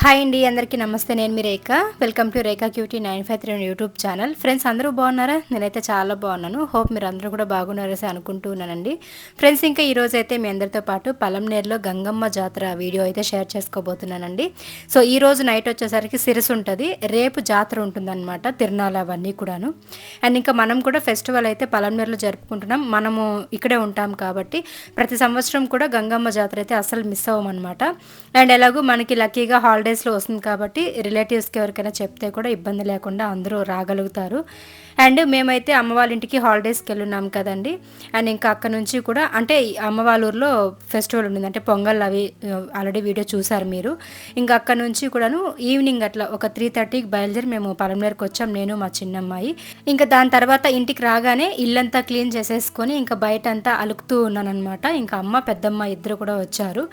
Hi అండి అందరికీ నమస్తే. నేను మీ Rekha. Welcome to Rekha cutie nine five three YouTube channel friends అందరూ బాగున్నారా? నేనైతే చాలా బాగున్నాను. హోప్ మీరు అందరూ కూడా బాగున్నారని అనుకుంటూ ఉన్నానండి. ఫ్రెండ్స్ ఇంకా ఈరోజు అయితే మీ అందరితో పాటు పలంనేరులో గంగమ్మ జాతర వీడియో అయితే షేర్ చేసుకోబోతున్నానండి. సో ఈ రోజు నైట్ వచ్చేసరికి సిరస్ ఉంటుంది. రేపు జాతర ఉంటుందన్నమాట. తిరునాళ్ళు అవన్నీ కూడాను. అండ్ ఇంకా మనం కూడా ఫెస్టివల్ అయితే పలంనేరులో జరుపుకుంటున్నాం. మనము ఇక్కడే ఉంటాం కాబట్టి ప్రతి సంవత్సరం కూడా గంగమ్మ జాతర అయితే అసలు మిస్ అవ్వమన్నమాట. అండ్ ఎలాగో మనకి లక్కీగా హాలిడే డేస్లో వస్తుంది కాబట్టి రిలేటివ్స్కి ఎవరికైనా చెప్తే కూడా ఇబ్బంది లేకుండా అందరూ రాగలుగుతారు. అండ్ మేమైతే అమ్మ వాళ్ళ ఇంటికి హాలిడేస్కి వెళ్ళున్నాం కదండి. అండ్ ఇంకా అక్కడ నుంచి కూడా అంటే అమ్మ వాళ్ళ ఊర్లో ఫెస్టివల్ ఉండింది. అంటే పొంగల్ అవి ఆల్రెడీ వీడియో చూసారు మీరు. ఇంకా అక్కడ నుంచి కూడాను ఈవినింగ్ అట్లా ఒక త్రీ థర్టీకి బయలుదేరి మేము పలంనేరుకి వచ్చాం నేను మా చిన్నమ్మాయి. ఇంకా దాని తర్వాత ఇంటికి రాగానే ఇల్లంతా క్లీన్ చేసేసుకొని ఇంకా బయట అంతా అలుకుతూ ఉన్నాను అనమాట ఇంకా అమ్మ పెద్దమ్మ ఇద్దరు కూడా వచ్చారు.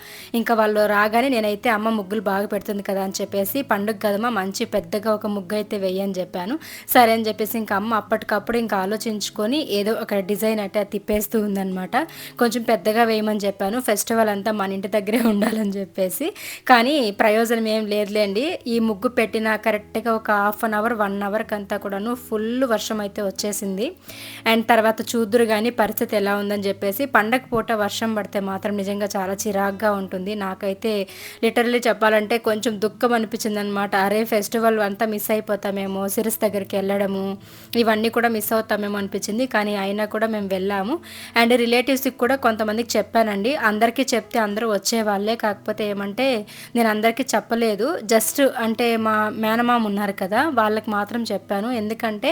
ఇంకా వాళ్ళు రాగానే నేనైతే అమ్మ ముగ్గులు బాగా పెడుతుంది కదా అని చెప్పేసి పండుగ కదమ్మా మంచి పెద్దగా ఒక ముగ్గు అయితే వేయని చెప్పాను. సరే అని చెప్పేసి ఇంకా అమ్మ అప్పటికప్పుడు ఇంకా ఆలోచించుకొని ఏదో ఒక డిజైన్ అయితే తిప్పేస్తూ ఉందనమాట కొంచెం పెద్దగా వేయమని చెప్పాను. ఫెస్టివల్ అంతా మన ఇంటి దగ్గరే ఉండాలని చెప్పేసి. కానీ ప్రయోజనం ఏం లేదులేండి. ఈ ముగ్గు పెట్టిన కరెక్ట్గా ఒక హాఫ్ అన్ అవర్ వన్ అవర్కి అంతా కూడాను ఫుల్ వర్షం అయితే వచ్చేసింది. అండ్ తర్వాత చూద్దురు కానీ పరిస్థితి ఎలా ఉందని చెప్పేసి పండగ పూట వర్షం పడితే మాత్రం నిజంగా చాలా చిరాగ్గా ఉంటుంది. నాకైతే లిటరలీ చెప్పాలంటే కొంచెం దుఃఖం అనిపించింది అనమాట అరే ఫెస్టివల్ అంతా మిస్ అయిపోతామేమో సిరిస్ దగ్గరికి వెళ్ళడము ఇవన్నీ కూడా మిస్ అవుతామేమో అనిపించింది. కానీ అయినా కూడా మేము వెళ్ళాము. అండ్ రిలేటివ్స్కి కూడా కొంతమందికి చెప్పానండి. అందరికీ చెప్తే అందరూ వచ్చేవాళ్ళే. కాకపోతే ఏమంటే నేను అందరికీ చెప్పలేదు. జస్ట్ అంటే మా మేనమామ ఉన్నారు కదా వాళ్ళకి మాత్రం చెప్పాను. ఎందుకంటే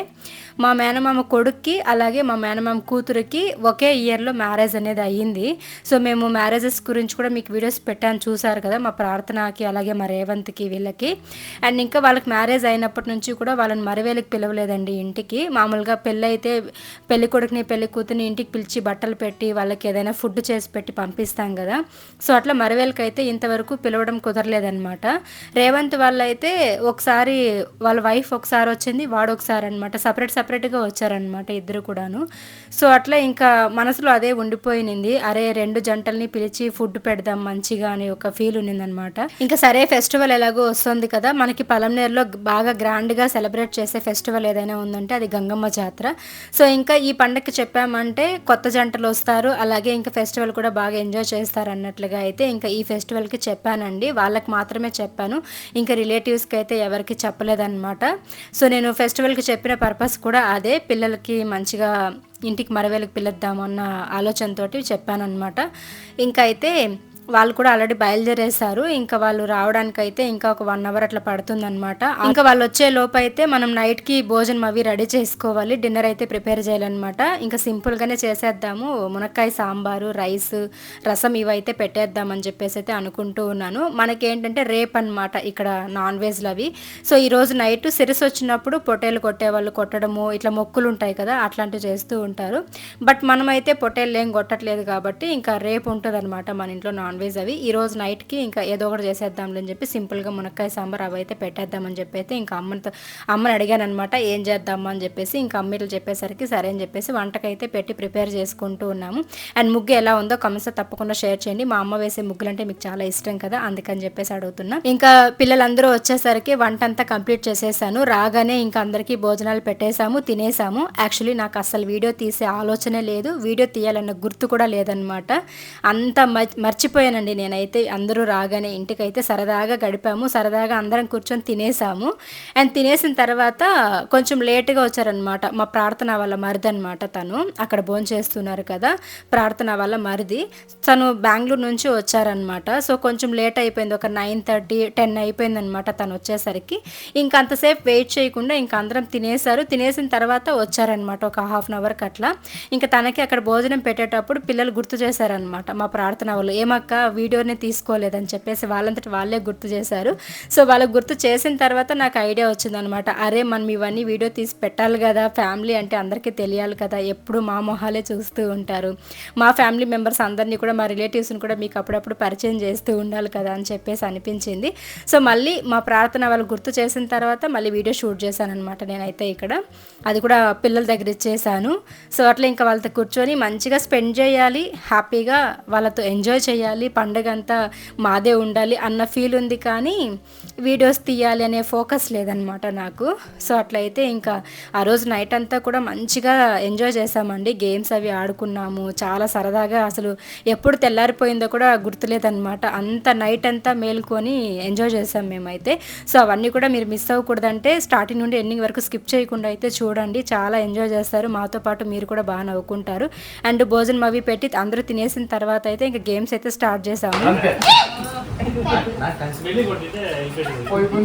మా మేనమామ కొడుక్కి అలాగే మా మేనమామ కూతురికి ఒకే ఇయర్లో మ్యారేజ్ అనేది అయ్యింది. సో మేము మ్యారేజెస్ గురించి కూడా మీకు వీడియోస్ పెట్టాను. చూసారు కదా మా ప్రార్థనకి అలాగే మా రేవంత్కి వీళ్ళకి. అండ్ ఇంకా వాళ్ళకి మ్యారేజ్ అయినప్పటి నుంచి కూడా వాళ్ళని మరవేలకు పిలవలేదండి ఇంటికి. మామూలుగా పెళ్ళి అయితే పెళ్ళి కొడుకుని పెళ్ళి కూతుని ఇంటికి పిలిచి బట్టలు పెట్టి వాళ్ళకి ఏదైనా ఫుడ్ చేసి పెట్టి పంపిస్తాం కదా. సో అట్లా మరివేలకి అయితే ఇంతవరకు పిలవడం కుదరలేదనమాట రేవంత్ వాళ్ళైతే ఒకసారి వాళ్ళ వైఫ్ ఒకసారి వచ్చింది వాడు ఒకసారి అనమాట సపరేట్ సపరేట్గా వచ్చారనమాట ఇద్దరు కూడాను. సో అట్లా ఇంకా మనసులో అదే ఉండిపోయింది అరే రెండు జంటల్ని పిలిచి ఫుడ్ పెడదాం మంచిగా అని ఒక ఫీల్ ఉన్నిందనమాట ఇంకా సరే ఫెస్టివల్ ఫెస్టివల్ ఎలాగో వస్తుంది కదా మనకి పలంనేరులో బాగా గ్రాండ్గా సెలబ్రేట్ చేసే ఫెస్టివల్ ఏదైనా ఉందంటే అది గంగమ్మ జాతర. సో ఇంకా ఈ పండగకి చెప్పామంటే కొత్త జంటలు వస్తారు అలాగే ఇంకా ఫెస్టివల్ కూడా బాగా ఎంజాయ్ చేస్తారు అన్నట్లుగా అయితే ఇంకా ఈ ఫెస్టివల్కి చెప్పానండి. వాళ్ళకి మాత్రమే చెప్పాను. ఇంకా రిలేటివ్స్కి అయితే ఎవరికి చెప్పలేదన్నమాట. సో నేను ఫెస్టివల్కి చెప్పిన పర్పస్ కూడా అదే. పిల్లలకి మంచిగా ఇంటికి మరవేలకు పిల్లద్దామన్న ఆలోచనతోటి చెప్పాను అనమాట ఇంకా అయితే వాళ్ళు కూడా ఆల్రెడీ బయలుదేరేశారు. ఇంకా వాళ్ళు రావడానికి అయితే ఇంకా ఒక వన్ అవర్ అట్లా పడుతుందనమాట ఇంకా వాళ్ళు వచ్చే లోపు అయితే మనం నైట్కి భోజనం అవి రెడీ చేసుకోవాలి. డిన్నర్ అయితే ప్రిపేర్ చేయాలన్నమాట. ఇంకా సింపుల్గానే చేసేద్దాము. మునక్కాయ సాంబారు రైస్ రసం ఇవైతే పెట్టేద్దామని చెప్పేసి అయితే అనుకుంటూ ఉన్నాను. మనకేంటంటే రేప్ అనమాట ఇక్కడ నాన్ వెజ్లు అవి. సో ఈరోజు నైట్ సిరిస్ వచ్చినప్పుడు పొట్టేలు కొట్టేవాళ్ళు కొట్టడము ఇట్లా మొక్కులు ఉంటాయి కదా అట్లాంటివి చేస్తూ ఉంటారు. బట్ మనమైతే పొట్టేళ్ళు ఏం కొట్టట్లేదు కాబట్టి ఇంకా రేపు ఉంటుంది అనమాట మన ఇంట్లో నాన్ నాన్ వెజ్ అవి. ఈ రోజు నైట్కి ఇంకా ఏదో ఒకటి చేసేద్దాంలే అని చెప్పి సింపుల్గా మునక్కాయ సాంబార్ అవి అయితే పెట్టేద్దామని చెప్పి అయితే ఇంకా అమ్మతో అమ్మని అడిగాను అనమాట ఏం చేద్దామా? అని చెప్పేసి ఇంకా అమ్మీలు చెప్పేసరికి సరే అని చెప్పేసి వంటకైతే పెట్టి ప్రిపేర్ చేసుకుంటూ ఉన్నాము. అండ్ ముగ్గు ఎలా ఉందో కమెంట్స్ తప్పకుండా షేర్ చేయండి. మా అమ్మ వేసే ముగ్గులు అంటే మీకు చాలా ఇష్టం కదా అందుకని చెప్పేసి అడుగుతున్నా. ఇంకా పిల్లలందరూ వచ్చేసరికి వంట అంతా కంప్లీట్ చేసేసాను. రాగానే ఇంకా అందరికీ భోజనాలు పెట్టేశాము తినేసాము. యాక్చువల్లీ నాకు అసలు వీడియో తీసే ఆలోచనే లేదు. వీడియో తీయాలన్న గుర్తు కూడా లేదనమాట అంత మర్చిపోయి మర్చిపోయానండి. నేనైతే అందరూ రాగానే ఇంటికైతే సరదాగా గడిపాము. సరదాగా అందరం కూర్చొని తినేసాము. అండ్ తినేసిన తర్వాత కొంచెం లేట్గా వచ్చారనమాట మా ప్రార్థన వాళ్ళ మరిది అనమాట తను. అక్కడ భోంచేస్తున్నారు కదా ప్రార్థన వాళ్ళ మరిది. తను బెంగళూరు నుంచి వచ్చారనమాట సో కొంచెం లేట్ అయిపోయింది. ఒక నైన్ థర్టీ టెన్ అయిపోయింది అనమాట తను వచ్చేసరికి. ఇంక అంతసేపు వెయిట్ చేయకుండా ఇంకా అందరం తినేశారు. తినేసిన తర్వాత వచ్చారనమాట ఒక హాఫ్ అన్ అవర్కి అట్లా ఇంకా తనకి అక్కడ భోజనం పెట్టేటప్పుడు పిల్లలు గుర్తు చేశారనమాట మా ప్రార్థన వాళ్ళు. ఏమక్క వీడియోని తీసుకోలేదని చెప్పేసి వాళ్ళంతటి వాళ్ళే గుర్తు చేశారు. సో వాళ్ళకి గుర్తు చేసిన తర్వాత నాకు ఐడియా వచ్చిందనమాట. అరే మనం ఇవన్నీ వీడియో తీసి పెట్టాలి కదా ఫ్యామిలీ అంటే అందరికీ తెలియాలి కదా ఎప్పుడు మా మొహాలే చూస్తూ ఉంటారు. మా ఫ్యామిలీ మెంబర్స్ అందరినీ కూడా మా రిలేటివ్స్ని కూడా మీకు అప్పుడప్పుడు పరిచయం చేస్తూ ఉండాలి కదా అని చెప్పేసి అనిపించింది. సో మళ్ళీ మా ప్రార్థన వాళ్ళు గుర్తు చేసిన తర్వాత మళ్ళీ వీడియో షూట్ చేశానమాట నేనైతే ఇక్కడ. అది కూడా పిల్లల దగ్గర ఇచ్చేసాను సో అట్లా ఇంకా వాళ్ళతో కూర్చొని మంచిగా స్పెండ్ చేయాలి హ్యాపీగా వాళ్ళతో ఎంజాయ్ చేయాలి ఉండాలి పండగ అంతా మాదే ఉండాలి అన్న ఫీల్ ఉంది కానీ వీడియోస్ తీయాలి అనే ఫోకస్ లేదనమాట నాకు. సో అట్లయితే ఇంకా ఆ రోజు నైట్ అంతా కూడా మంచిగా ఎంజాయ్ చేసామండి గేమ్స్ అవి ఆడుకున్నాము. చాలా సరదాగా అసలు ఎప్పుడు తెల్లారిపోయిందో కూడా గుర్తులేదనమాట అంత నైట్ అంతా మేల్కొని ఎంజాయ్ చేసాం మేమైతే. సో అవన్నీ కూడా మీరు మిస్ అవ్వకూడదంటే స్టార్టింగ్ నుండి ఎండింగ్ వరకు స్కిప్ చేయకుండా అయితే చూడండి. చాలా ఎంజాయ్ చేస్తారు. మాతో పాటు మీరు కూడా బాగా నవ్వుకుంటారు. అండ్ భోజనం అవి పెట్టి అందరూ తినేసిన తర్వాత అయితే ఇంకా గేమ్స్ అయితే స్టార్ట్ చేసాము. పోయి పోయి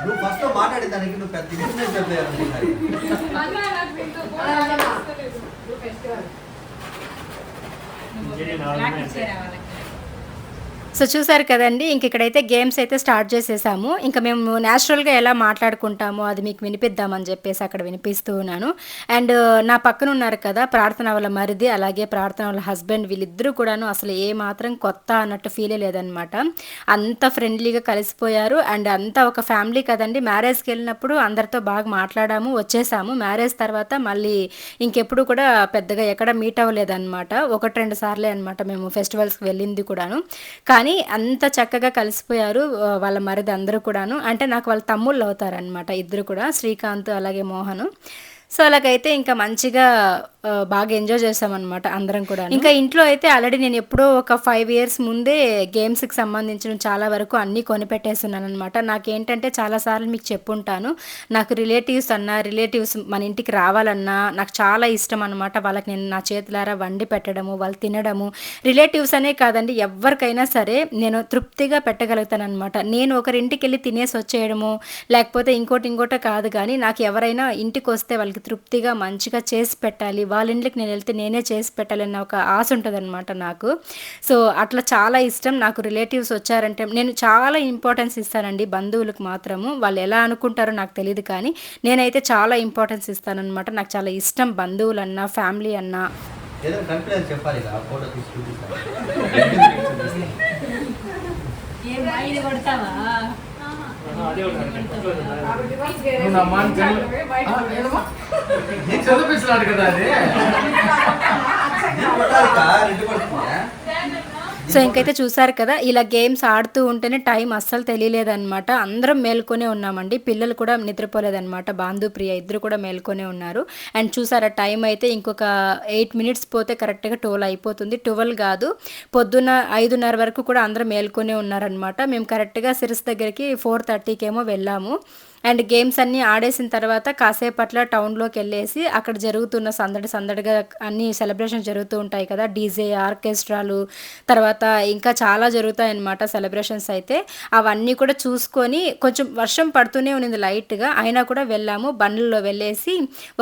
నువ్వు ఫస్ట్ మాట్లాడే దానికి నువ్వు పెద్ద బిజినెస్ చెప్పలేదు ఇంకేంటి నాలుగు సో చూసారు కదండి ఇంక ఇక్కడైతే గేమ్స్ అయితే స్టార్ట్ చేసేసాము. ఇంకా మేము న్యాచురల్గా ఎలా మాట్లాడుకుంటామో అది మీకు వినిపిద్దామని చెప్పేసి అక్కడ వినిపిస్తూ ఉన్నాను. అండ్ నా పక్కన ఉన్నారు కదా ప్రార్థన వాళ్ళ మరిది అలాగే ప్రార్థన వాళ్ళ హస్బెండ్ వీళ్ళిద్దరూ కూడాను అసలు ఏ మాత్రం కొత్త అన్నట్టు ఫీలే లేదనమాట అంత ఫ్రెండ్లీగా కలిసిపోయారు. అండ్ అంతా ఒక ఫ్యామిలీ కదండి మ్యారేజ్కి వెళ్ళినప్పుడు అందరితో బాగా మాట్లాడాము వచ్చేసాము. మ్యారేజ్ తర్వాత మళ్ళీ ఇంకెప్పుడు కూడా పెద్దగా ఎక్కడ మీట్ అవ్వలేదన్నమాట. ఒకటి రెండు సార్లే అనమాట మేము ఫెస్టివల్స్కి వెళ్ళింది కూడాను. కానీ అంత చక్కగా కలిసిపోయారు వాళ్ళ మరిది అందరూ కూడాను. అంటే నాకు వాళ్ళ తమ్ముళ్ళు అవుతారనమాట ఇద్దరు కూడా శ్రీకాంత్ అలాగే మోహను. సో అలాగైతే ఇంకా మంచిగా బాగా ఎంజాయ్ చేసామన్నమాట అందరం కూడా ఇంకా ఇంట్లో అయితే ఆల్రెడీ నేను ఎప్పుడో ఒక ఫైవ్ ఇయర్స్ ముందే గేమ్స్కి సంబంధించిన చాలా వరకు అన్నీ కొనిపెట్టేస్తున్నాను అనమాట నాకేంటంటే చాలాసార్లు మీకు చెప్పుంటాను నాకు రిలేటివ్స్ అన్నా రిలేటివ్స్ మన ఇంటికి రావాలన్నా నాకు చాలా ఇష్టం అనమాట వాళ్ళకి నేను నా చేతులారా వండి పెట్టడము వాళ్ళు తినడము. రిలేటివ్స్ అనే కాదండి ఎవరికైనా సరే నేను తృప్తిగా పెట్టగలుగుతాను అనమాట నేను ఒకరింటికి వెళ్ళి తినేసి వచ్చేయడము లేకపోతే ఇంకోటి ఇంకోటి కాదు కానీ నాకు ఎవరైనా ఇంటికి వస్తే వాళ్ళకి తృప్తిగా మంచిగా చేసి పెట్టాలి. వాళ్ళ ఇంటికి నేను వెళ్తే నేనే చేసి పెట్టాలన్న ఒక ఆశ ఉంటుంది నాకు. సో అట్లా చాలా ఇష్టం. నాకు రిలేటివ్స్ వచ్చారంటే నేను చాలా ఇంపార్టెన్స్ ఇస్తానండి బంధువులకు మాత్రము. వాళ్ళు ఎలా అనుకుంటారో నాకు తెలియదు కానీ నేనైతే చాలా ఇంపార్టెన్స్ ఇస్తానన్నమాట. నాకు చాలా ఇష్టం బంధువులన్నా ఫ్యామిలీ అన్నా. ఏదైనా కంప్లైంట్ చెప్పాలి కదా ఫోటో చదివిస్తున్నాడు కదా అది. సో ఇంకైతే చూసారు కదా ఇలా గేమ్స్ ఆడుతూ ఉంటేనే టైం అస్సలు తెలియలేదన్నమాట. అందరం మేల్కొనే ఉన్నామండి. పిల్లలు కూడా నిద్రపోలేదన్నమాట. బాంధు ప్రియ ఇద్దరు కూడా మేల్కొనే ఉన్నారు. అండ్ చూసారా టైం అయితే ఇంకొక ఎయిట్ మినిట్స్ పోతే కరెక్ట్గా టువల్ అయిపోతుంది. ట్వెల్వ్ కాదు పొద్దున్న ఐదున్నర వరకు కూడా అందరం మేల్కొనే ఉన్నారనమాట మేము కరెక్ట్గా సిరిస్ దగ్గరికి ఫోర్ థర్టీకేమో వెళ్ళాము. అండ్ గేమ్స్ అన్నీ ఆడేసిన తర్వాత కాసేపట్ల టౌన్లోకి వెళ్ళేసి అక్కడ జరుగుతున్న సందడి సందడిగా అన్ని సెలబ్రేషన్ జరుగుతూ ఉంటాయి కదా. డీజే ఆర్కెస్ట్రాలు తర్వాత ఇంకా చాలా జరుగుతాయి అన్నమాట సెలబ్రేషన్స్ అయితే. అవన్నీ కూడా చూసుకొని కొంచెం వర్షం పడుతూనే ఉన్నింది లైట్గా. అయినా కూడా వెళ్ళాము. బండ్లలో వెళ్ళేసి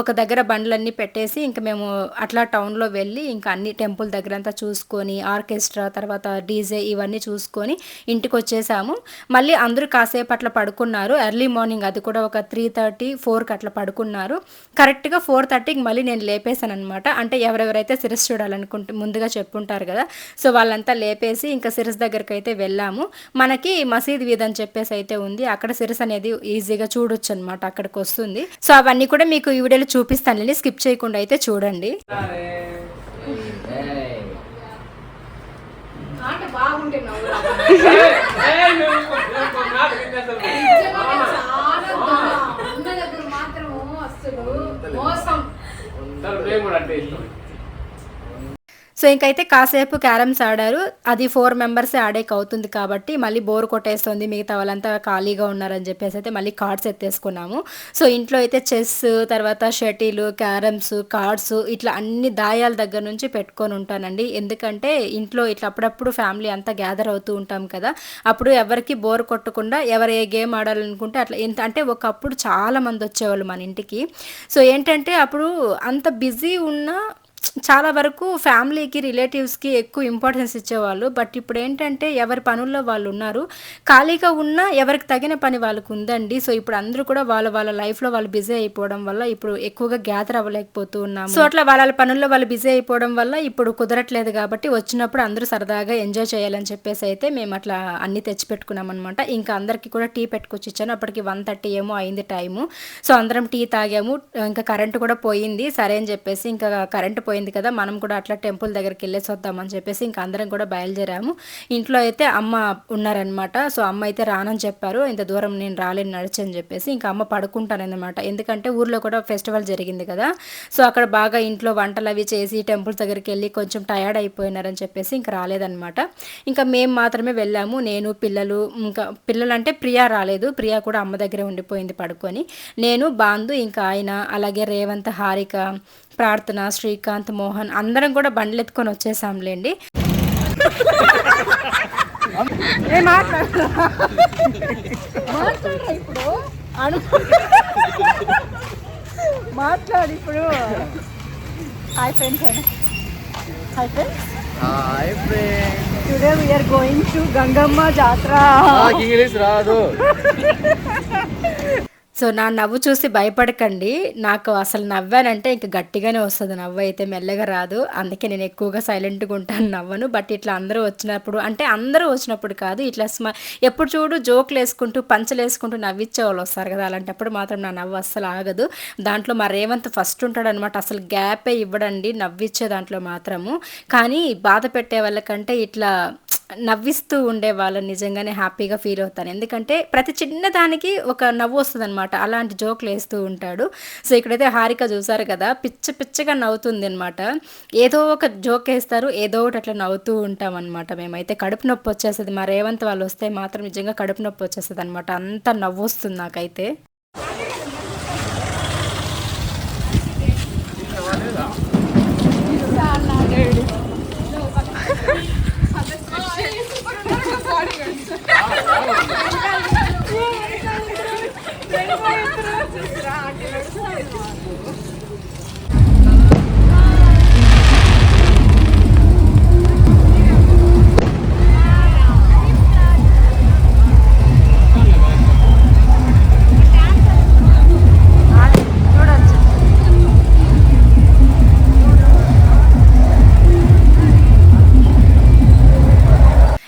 ఒక దగ్గర బండ్లన్నీ పెట్టేసి ఇంకా మేము అట్లా టౌన్లో వెళ్ళి ఇంకా అన్ని టెంపుల్ దగ్గర అంతా చూసుకొని ఆర్కెస్ట్రా తర్వాత డీజే ఇవన్నీ చూసుకొని ఇంటికి వచ్చేసాము మళ్ళీ అందరూ కాసేపు అట్లా పడుకున్నారు. ఎర్లీ మార్నింగ్ అది కూడా ఒక త్రీ థర్టీ ఫోర్కి అట్లా పడుకున్నారు. కరెక్ట్గా ఫోర్ థర్టీకి మళ్ళీ నేను లేపేశాను అనమాట అంటే ఎవరెవరైతే సిరస్ చూడాలనుకుంటే ముందుగా చెప్పుంటారు కదా సో వాళ్ళంతా లేపేసి ఇంకా సిరస్ దగ్గరికి అయితే వెళ్ళాము. మనకి మసీద్ వీధ్ అని చెప్పేసి అయితే ఉంది. అక్కడ సిరస్ అనేది ఈజీగా చూడొచ్చు అనమాట అక్కడికి వస్తుంది. సో అవన్నీ కూడా మీకు ఈ వీడియోలో చూపిస్తానండి స్కిప్ చేయకుండా అయితే చూడండి. బాగుంటే నవ్వు రాదు. నిజంగానే చాలా దొంగ. అన్న దగ్గర మాత్రము అస్సలు మోసం. అంటే సో ఇంకైతే కాసేపు క్యారమ్స్ ఆడారు. అది ఫోర్ మెంబర్సే ఆడేకి అవుతుంది కాబట్టి మళ్ళీ బోర్ కొట్టేస్తుంది మిగతా వాళ్ళంతా ఖాళీగా ఉన్నారని చెప్పేసి అయితే మళ్ళీ కార్డ్స్ ఎత్తేసుకున్నాము. సో ఇంట్లో అయితే చెస్ తర్వాత షటిల్ క్యారమ్స్ కార్డ్స్ ఇట్లా అన్ని దాయాల దగ్గర నుంచి పెట్టుకొని ఉంటానండి. ఎందుకంటే ఇంట్లో ఇట్లా అప్పుడప్పుడు ఫ్యామిలీ అంతా గ్యాదర్ అవుతూ ఉంటాం కదా అప్పుడు ఎవరికి బోర్ కొట్టకుండా ఎవరు ఏ గేమ్ ఆడాలనుకుంటే అట్లా ఎంత అంటే ఒకప్పుడు చాలా మంది వచ్చేవాళ్ళు మన ఇంటికి. సో ఏంటంటే అప్పుడు అంత బిజీ ఉన్న చాలా వరకు ఫ్యామిలీకి రిలేటివ్స్కి ఎక్కువ ఇంపార్టెన్స్ ఇచ్చేవాళ్ళు. బట్ ఇప్పుడు ఏంటంటే ఎవరి పనుల్లో వాళ్ళు ఉన్నారు. ఖాళీగా ఉన్నా ఎవరికి తగిన పని వాళ్ళకు ఉందండి. సో ఇప్పుడు అందరూ కూడా వాళ్ళ వాళ్ళ లైఫ్లో వాళ్ళు బిజీ అయిపోవడం వల్ల ఇప్పుడు ఎక్కువగా గ్యాదర్ అవ్వలేకపోతూ ఉన్నాము. సో అట్లా వాళ్ళ పనుల్లో వాళ్ళు బిజీ అయిపోవడం వల్ల ఇప్పుడు కుదరట్లేదు కాబట్టి వచ్చినప్పుడు అందరూ సరదాగా ఎంజాయ్ చేయాలని చెప్పేసి అయితే మేము అట్లా అన్ని తెచ్చిపెట్టుకున్నాం అనమాట ఇంకా అందరికీ కూడా టీ పెట్టుకొచ్చి ఇచ్చాను. అప్పటికి వన్ థర్టీ ఏమో అయింది టైము. సో అందరం టీ తాగాము. ఇంకా కరెంట్ కూడా పోయింది. సరే అని చెప్పేసి ఇంకా కరెంట్ పోయింది కదా మనం కూడా అట్లా టెంపుల్ దగ్గరికి వెళ్ళేసి వద్దామని చెప్పేసి ఇంకా అందరం కూడా బయలుదేరాము. ఇంట్లో అయితే అమ్మ ఉన్నారనమాట సో అమ్మ అయితే రానని చెప్పారు. ఇంత దూరం నేను రాలేను నడిచని చెప్పేసి ఇంకా అమ్మ పడుకుంటానన్నమాట ఎందుకంటే ఊర్లో కూడా ఫెస్టివల్ జరిగింది కదా. సో అక్కడ బాగా ఇంట్లో వంటలు అవి చేసి టెంపుల్ దగ్గరికి వెళ్ళి కొంచెం టయర్డ్ అయిపోయినారని చెప్పేసి ఇంకా రాలేదనమాట ఇంకా మేము మాత్రమే వెళ్ళాము. నేను పిల్లలు ఇంకా పిల్లలు అంటే ప్రియా రాలేదు. ప్రియా కూడా అమ్మ దగ్గరే ఉండిపోయింది పడుకొని. నేను బాందు ఇంకా ఆయన అలాగే రేవంత్ హారిక ప్రార్థన శ్రీకాంత్ మోహన్ అందరం కూడా బండ్లు ఎత్తుకొని వచ్చేసాంలేండి మాట్లాడు. ఇప్పుడు. Hi friends hi friends hi today we are going to Gangamma Jatara English రాదు. సో నా నవ్వు చూసి భయపడకండి. నాకు అసలు నవ్వానంటే ఇంక గట్టిగానే వస్తుంది నవ్వు అయితే మెల్లగా రాదు. అందుకే నేను ఎక్కువగా సైలెంట్గా ఉంటాను నవ్వను. బట్ ఇట్లా అందరూ వచ్చినప్పుడు అంటే అందరూ వచ్చినప్పుడు కాదు ఇట్లా స్మ ఎప్పుడు చూడు జోకులు వేసుకుంటూ పంచలు వేసుకుంటూ నవ్విచ్చే వాళ్ళు వస్తారు కదా. అలాంటప్పుడు మాత్రం నా నవ్వు అస్సలు ఆగదు. దాంట్లో మా రేవంత్ ఫస్ట్ ఉంటాడు అనమాట అసలు గ్యాపే ఇవ్వడండి నవ్విచ్చే దాంట్లో మాత్రము. కానీ బాధ పెట్టే వాళ్ళకంటే ఇట్లా నవ్విస్తూ ఉండే వాళ్ళని నిజంగానే హ్యాపీగా ఫీల్ అవుతాను. ఎందుకంటే ప్రతి చిన్న దానికి ఒక నవ్వు వస్తుంది అనమాట అలాంటి జోకులు వేస్తూ ఉంటాడు. సో ఇక్కడైతే హారిక చూసారు కదా పిచ్చ పిచ్చగా నవ్వుతుంది అనమాట ఏదో ఒక జోక్ వేస్తారు ఏదో ఒకటి అట్లా నవ్వుతూ ఉంటాం అనమాట మేమైతే. కడుపు నొప్పి వచ్చేస్తుంది. మా రేవంత్ వాళ్ళు వస్తే మాత్రం నిజంగా కడుపు నొప్పి వచ్చేస్తుంది అనమాట అంత నవ్వు వస్తుంది నాకైతే.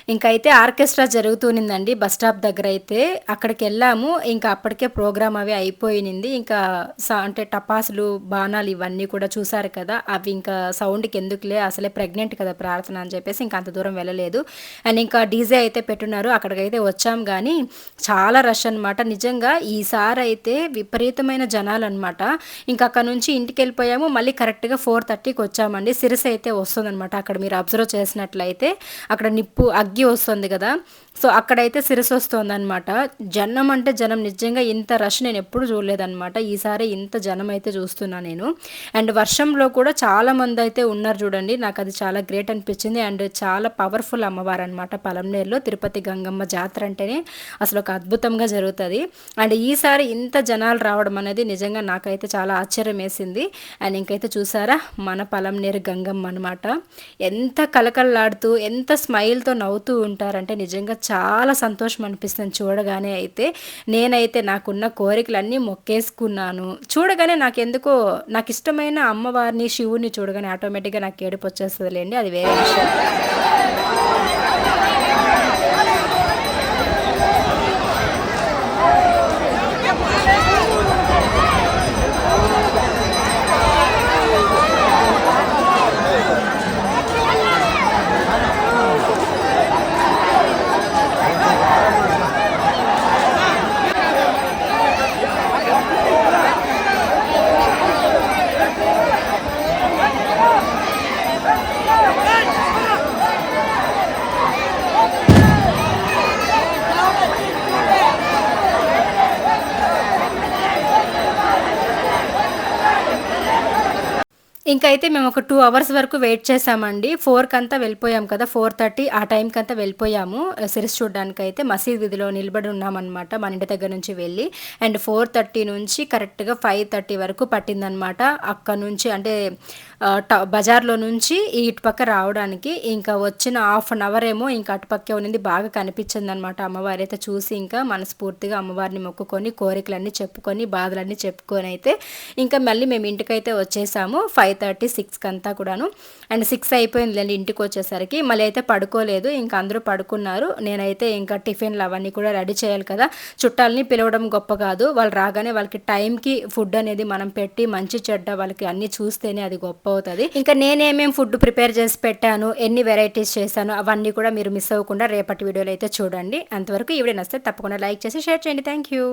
ఇంకా అయితే ఆర్కెస్ట్రా జరుగుతూనిందండి బస్ స్టాప్ దగ్గర అయితే అక్కడికి వెళ్ళాము ఇంకా అప్పటికే ప్రోగ్రామ్ అవి అయిపోయినింది. ఇంకా స- అంటే టపాసులు బాణాలు ఇవన్నీ కూడా చూసారు కదా అవి ఇంకా సౌండ్కి ఎందుకులే అసలే ప్రెగ్నెంట్ కదా ప్రార్థన అని చెప్పేసి ఇంకా అంత దూరం వెళ్ళలేదు. అండ్ ఇంకా డీజే అయితే పెట్టున్నారు అక్కడికైతే వచ్చాం కానీ చాలా రష్ అనమాట నిజంగా ఈసారి అయితే విపరీతమైన జనాలు అనమాట ఇంకా అక్కడ నుంచి ఇంటికి వెళ్ళిపోయాము మళ్ళీ కరెక్ట్గా ఫోర్ థర్టీకి వచ్చామండి. సిరిస్ అయితే వస్తుందన్నమాట అక్కడ మీరు అబ్జర్వ్ చేసినట్లయితే. అక్కడ నిప్పు అగ్గి వస్తుంది కదా. సో అక్కడైతే సిరస్ వస్తుంది అనమాట జనం అంటే జనం. నిజంగా ఇంత రష్ నేను ఎప్పుడు చూడలేదన్నమాట. ఈసారి ఇంత జనం అయితే చూస్తున్నా నేను. అండ్ వర్షంలో కూడా చాలా మంది అయితే ఉన్నారు చూడండి. నాకు అది చాలా గ్రేట్ అనిపించింది. అండ్ చాలా పవర్ఫుల్ అమ్మవారు అనమాట పలంనేరులో తిరుపతి గంగమ్మ జాతర అంటేనే అసలు ఒక అద్భుతంగా జరుగుతుంది. అండ్ ఈసారి ఇంత జనాలు రావడం అనేది నిజంగా నాకైతే చాలా ఆశ్చర్యం వేసింది. అండ్ ఇంకైతే చూసారా? మన పలంనేరు గంగమ్మ అనమాట ఎంత కలకల్లాడుతూ ఎంత స్మైల్తో నవ్వుతూ ఉంటారంటే నిజంగా చాలా సంతోషం అనిపిస్తుంది. చూడగానే అయితే నేనైతే నాకున్న కోరికలన్నీ మొక్కేసుకున్నాను. చూడగానే నాకు ఎందుకో నాకు ఇష్టమైన అమ్మవారిని శివుని చూడగానే ఆటోమేటిక్గా నాకు ఏడుపు వచ్చేస్తుందిలేండి అది వేరే విషయం. ఇంకైతే మేము ఒక టూ అవర్స్ వరకు వెయిట్ చేసామండి ఫోర్కి అంతా వెళ్ళిపోయాం కదా ఫోర్ థర్టీ ఆ టైంకి అంతా వెళ్ళిపోయాము. సిరీస్ చూడడానికి అయితే మసీద్ విధిలో నిలబడి ఉన్నామన్నమాట మన ఇంటి దగ్గర నుంచి వెళ్ళి. అండ్ ఫోర్ థర్టీ నుంచి కరెక్ట్గా ఫైవ్ థర్టీ వరకు పట్టిందనమాట అక్కడ నుంచి అంటే బజార్లో నుంచి ఇటుపక్క రావడానికి ఇంకా వచ్చిన హాఫ్ అన్ అవర్ ఏమో ఇంకా అటుపక్కే ఉన్నింది బాగా కనిపించింది అనమాట అమ్మవారి అయితే చూసి ఇంకా మనస్ఫూర్తిగా అమ్మవారిని మొక్కుకొని కోరికలన్నీ చెప్పుకొని బాధలన్నీ చెప్పుకొని అయితే ఇంకా మళ్ళీ మేము ఇంటికైతే వచ్చేసాము. ఫైవ్ థర్టీ సిక్స్కి అంతా కూడాను. అండ్ సిక్స్ అయిపోయిందిలేండి ఇంటికి వచ్చేసరికి. మళ్ళీ అయితే పడుకోలేదు. ఇంకా అందరూ పడుకున్నారు. నేనైతే ఇంకా టిఫిన్లు అవన్నీ కూడా రెడీ చేయాలి కదా. చుట్టాలని పిలవడం గొప్ప కాదు. వాళ్ళు రాగానే వాళ్ళకి టైంకి ఫుడ్ అనేది మనం పెట్టి మంచి చెడ్డ వాళ్ళకి అన్నీ చూస్తేనే అది గొప్ప అవుతుంది ఇంకా నేనేమేం ఫుడ్ ప్రిపేర్ చేసి పెట్టాను ఎన్ని వెరైటీస్ చేశాను అవన్నీ కూడా మీరు మిస్ అవ్వకుండా రేపటి వీడియోలో అయితే చూడండి. అంతవరకు ఈ వీడియో నచ్చితే తప్పకుండా లైక్ చేసి షేర్ చేయండి. Thank you